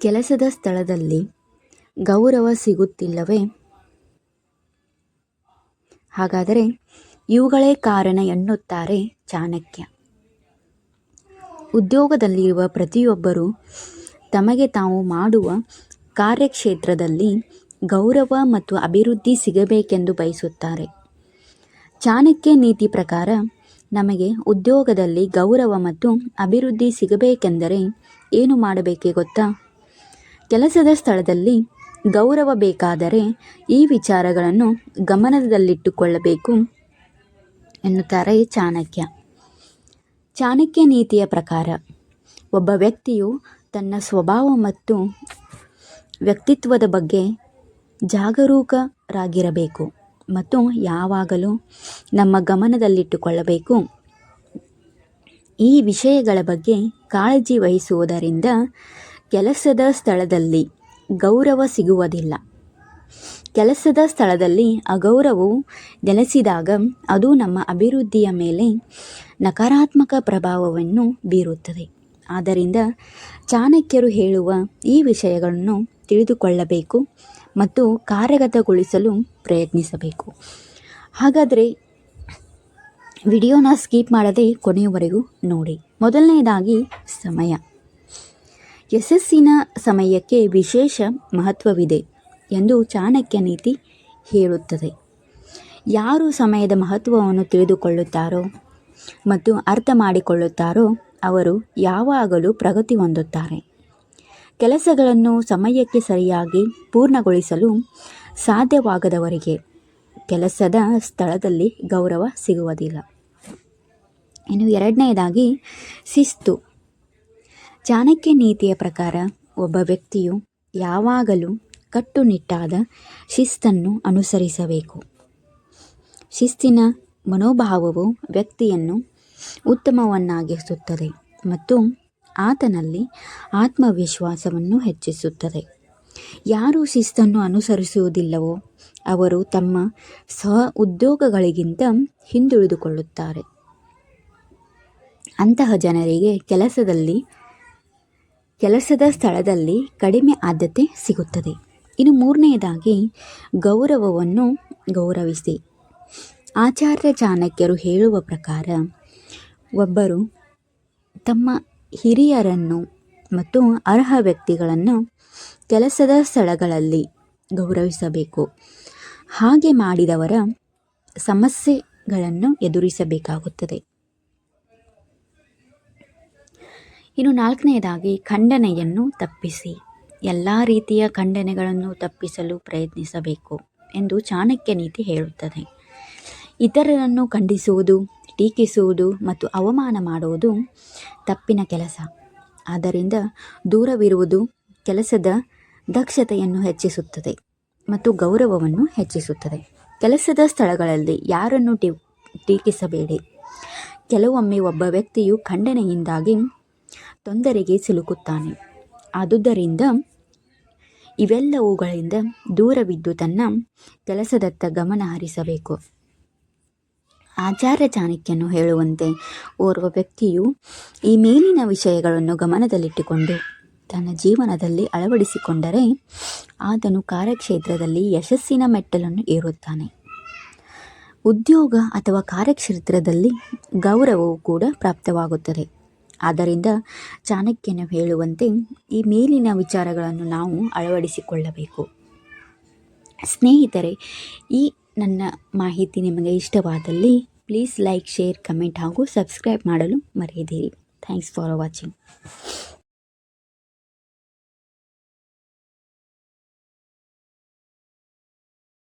ಕೆಲಸದ ಸ್ಥಳದಲ್ಲಿ ಗೌರವ ಸಿಗುತ್ತಿಲ್ಲವೇ? ಹಾಗಾದರೆ ಇವುಗಳೇ ಕಾರಣ ಎನ್ನುತ್ತಾರೆ ಚಾಣಕ್ಯ. ಉದ್ಯೋಗದಲ್ಲಿರುವ ಪ್ರತಿಯೊಬ್ಬರೂ ತಮಗೆ ತಾವು ಮಾಡುವ ಕಾರ್ಯಕ್ಷೇತ್ರದಲ್ಲಿ ಗೌರವ ಮತ್ತು ಅಭಿವೃದ್ಧಿ ಸಿಗಬೇಕೆಂದು ಬಯಸುತ್ತಾರೆ. ಚಾಣಕ್ಯ ನೀತಿ ಪ್ರಕಾರ ನಮಗೆ ಉದ್ಯೋಗದಲ್ಲಿ ಗೌರವ ಮತ್ತು ಅಭಿವೃದ್ಧಿ ಸಿಗಬೇಕೆಂದರೆ ಏನು ಮಾಡಬೇಕೆ ಗೊತ್ತಾ? ಕೆಲಸದ ಸ್ಥಳದಲ್ಲಿ ಗೌರವ ಬೇಕಾದರೆ ಈ ವಿಚಾರಗಳನ್ನು ಗಮನದಲ್ಲಿಟ್ಟುಕೊಳ್ಳಬೇಕು ಎನ್ನುತ್ತಾರೆ ಚಾಣಕ್ಯ. ಚಾಣಕ್ಯ ನೀತಿಯ ಪ್ರಕಾರ, ಒಬ್ಬ ವ್ಯಕ್ತಿಯು ತನ್ನ ಸ್ವಭಾವ ಮತ್ತು ವ್ಯಕ್ತಿತ್ವದ ಬಗ್ಗೆ ಜಾಗರೂಕರಾಗಿರಬೇಕು ಮತ್ತು ಯಾವಾಗಲೂ ನಮ್ಮ ಗಮನದಲ್ಲಿಟ್ಟುಕೊಳ್ಳಬೇಕು. ಈ ವಿಷಯಗಳ ಬಗ್ಗೆ ಕಾಳಜಿ ವಹಿಸುವುದರಿಂದ ಕೆಲಸದ ಸ್ಥಳದಲ್ಲಿ ಗೌರವ ಸಿಗುವುದಿಲ್ಲ. ಕೆಲಸದ ಸ್ಥಳದಲ್ಲಿ ಅಗೌರವವು ನೆಲೆಸಿದಾಗ ಅದು ನಮ್ಮ ಅಭಿವೃದ್ಧಿಯ ಮೇಲೆ ನಕಾರಾತ್ಮಕ ಪ್ರಭಾವವನ್ನು ಬೀರುತ್ತದೆ. ಆದ್ದರಿಂದ ಚಾಣಕ್ಯರು ಹೇಳುವ ಈ ವಿಷಯಗಳನ್ನು ತಿಳಿದುಕೊಳ್ಳಬೇಕು ಮತ್ತು ಕಾರ್ಯಗತಗೊಳಿಸಲು ಪ್ರಯತ್ನಿಸಬೇಕು. ಹಾಗಾದರೆ ವಿಡಿಯೋನ ಸ್ಕಿಪ್ ಮಾಡದೆ ಕೊನೆಯವರೆಗೂ ನೋಡಿ. ಮೊದಲನೆಯದಾಗಿ ಸಮಯ. ಯಶಸ್ಸಿನ ಸಮಯಕ್ಕೆ ವಿಶೇಷ ಮಹತ್ವವಿದೆ ಎಂದು ಚಾಣಕ್ಯ ನೀತಿ ಹೇಳುತ್ತದೆ. ಯಾರು ಸಮಯದ ಮಹತ್ವವನ್ನು ತಿಳಿದುಕೊಳ್ಳುತ್ತಾರೋ ಮತ್ತು ಅರ್ಥ ಮಾಡಿಕೊಳ್ಳುತ್ತಾರೋ ಅವರು ಯಾವಾಗಲೂ ಪ್ರಗತಿ ಹೊಂದುತ್ತಾರೆ. ಕೆಲಸಗಳನ್ನು ಸಮಯಕ್ಕೆ ಸರಿಯಾಗಿ ಪೂರ್ಣಗೊಳಿಸಲು ಸಾಧ್ಯವಾಗದವರಿಗೆ ಕೆಲಸದ ಸ್ಥಳದಲ್ಲಿ ಗೌರವ ಸಿಗುವುದಿಲ್ಲ. ಇನ್ನು ಎರಡನೆಯದಾಗಿ ಶಿಸ್ತು. ಚಾಣಕ್ಯ ನೀತಿಯ ಪ್ರಕಾರ ಒಬ್ಬ ವ್ಯಕ್ತಿಯು ಯಾವಾಗಲೂ ಕಟ್ಟುನಿಟ್ಟಾದ ಶಿಸ್ತನ್ನು ಅನುಸರಿಸಬೇಕು. ಶಿಸ್ತಿನ ಮನೋಭಾವವು ವ್ಯಕ್ತಿಯನ್ನು ಉತ್ತಮವನ್ನಾಗಿಸುತ್ತದೆ ಮತ್ತು ಆತನಲ್ಲಿ ಆತ್ಮವಿಶ್ವಾಸವನ್ನು ಹೆಚ್ಚಿಸುತ್ತದೆ. ಯಾರು ಶಿಸ್ತನ್ನು ಅನುಸರಿಸುವುದಿಲ್ಲವೋ ಅವರು ತಮ್ಮ ಸಹ ಉದ್ಯೋಗಗಳಿಗಿಂತ ಹಿಂದುಳಿದುಕೊಳ್ಳುತ್ತಾರೆ. ಅಂತಹ ಜನರಿಗೆ ಕೆಲಸದಲ್ಲಿ ಕೆಲಸದ ಸ್ಥಳದಲ್ಲಿ ಕಡಿಮೆ ಆದ್ಯತೆ ಸಿಗುತ್ತದೆ. ಇನ್ನು ಮೂರನೆಯದಾಗಿ ಗೌರವವನ್ನು ಗೌರವಿಸಿ. ಆಚಾರ್ಯ ಚಾಣಕ್ಯರು ಹೇಳುವ ಪ್ರಕಾರ ಒಬ್ಬರು ತಮ್ಮ ಹಿರಿಯರನ್ನು ಮತ್ತು ಅರ್ಹ ವ್ಯಕ್ತಿಗಳನ್ನು ಕೆಲಸದ ಸ್ಥಳಗಳಲ್ಲಿ ಗೌರವಿಸಬೇಕು. ಹಾಗೆ ಮಾಡಿದವರ ಸಮಸ್ಯೆಗಳನ್ನು ಎದುರಿಸಬೇಕಾಗುತ್ತದೆ. ಇನ್ನು ನಾಲ್ಕನೆಯದಾಗಿ ಖಂಡನೆಯನ್ನು ತಪ್ಪಿಸಿ. ಎಲ್ಲ ರೀತಿಯ ಖಂಡನೆಗಳನ್ನು ತಪ್ಪಿಸಲು ಪ್ರಯತ್ನಿಸಬೇಕು ಎಂದು ಚಾಣಕ್ಯ ನೀತಿ ಹೇಳುತ್ತದೆ. ಇತರರನ್ನು ಖಂಡಿಸುವುದು, ಟೀಕಿಸುವುದು ಮತ್ತು ಅವಮಾನ ಮಾಡುವುದು ತಪ್ಪಿನ ಕೆಲಸ. ಆದ್ದರಿಂದ ದೂರವಿರುವುದು ಕೆಲಸದ ದಕ್ಷತೆಯನ್ನು ಹೆಚ್ಚಿಸುತ್ತದೆ ಮತ್ತು ಗೌರವವನ್ನು ಹೆಚ್ಚಿಸುತ್ತದೆ. ಕೆಲಸದ ಸ್ಥಳಗಳಲ್ಲಿ ಯಾರನ್ನು ಟೀಕಿಸಬೇಡಿ. ಕೆಲವೊಮ್ಮೆ ಒಬ್ಬ ವ್ಯಕ್ತಿಯು ಖಂಡನೆಯಿಂದಾಗಿ ತೊಂದರೆಗೆ ಸಿಲುಕುತ್ತಾನೆ. ಆದುದರಿಂದ ಇವೆಲ್ಲವುಗಳಿಂದ ದೂರವಿದ್ದು ತನ್ನ ಕೆಲಸದತ್ತ ಗಮನ ಹರಿಸಬೇಕು. ಆಚಾರ್ಯ ಚಾಣಕ್ಯನು ಹೇಳುವಂತೆ ಓರ್ವ ವ್ಯಕ್ತಿಯು ಈ ಮೇಲಿನ ವಿಷಯಗಳನ್ನು ಗಮನದಲ್ಲಿಟ್ಟುಕೊಂಡು ತನ್ನ ಜೀವನದಲ್ಲಿ ಅಳವಡಿಸಿಕೊಂಡರೆ ಆತನು ಕಾರ್ಯಕ್ಷೇತ್ರದಲ್ಲಿ ಯಶಸ್ಸಿನ ಮೆಟ್ಟಲನ್ನು ಏರುತ್ತಾನೆ. ಉದ್ಯೋಗ ಅಥವಾ ಕಾರ್ಯಕ್ಷೇತ್ರದಲ್ಲಿ ಗೌರವವು ಕೂಡ ಪ್ರಾಪ್ತವಾಗುತ್ತದೆ. ಆದ್ದರಿಂದ ಚಾಣಕ್ಯನು ಹೇಳುವಂತೆ ಈ ಮೇಲಿನ ವಿಚಾರಗಳನ್ನು ನಾವು ಅಳವಡಿಸಿಕೊಳ್ಳಬೇಕು. ಸ್ನೇಹಿತರೆ, ಈ ನನ್ನ ಮಾಹಿತಿ ನಿಮಗೆ ಇಷ್ಟವಾದಲ್ಲಿ ಪ್ಲೀಸ್ ಲೈಕ್, ಶೇರ್, ಕಮೆಂಟ್ ಹಾಗೂ ಸಬ್ಸ್ಕ್ರೈಬ್ ಮಾಡಲು ಮರೆಯದಿರಿ. Thanks for watching.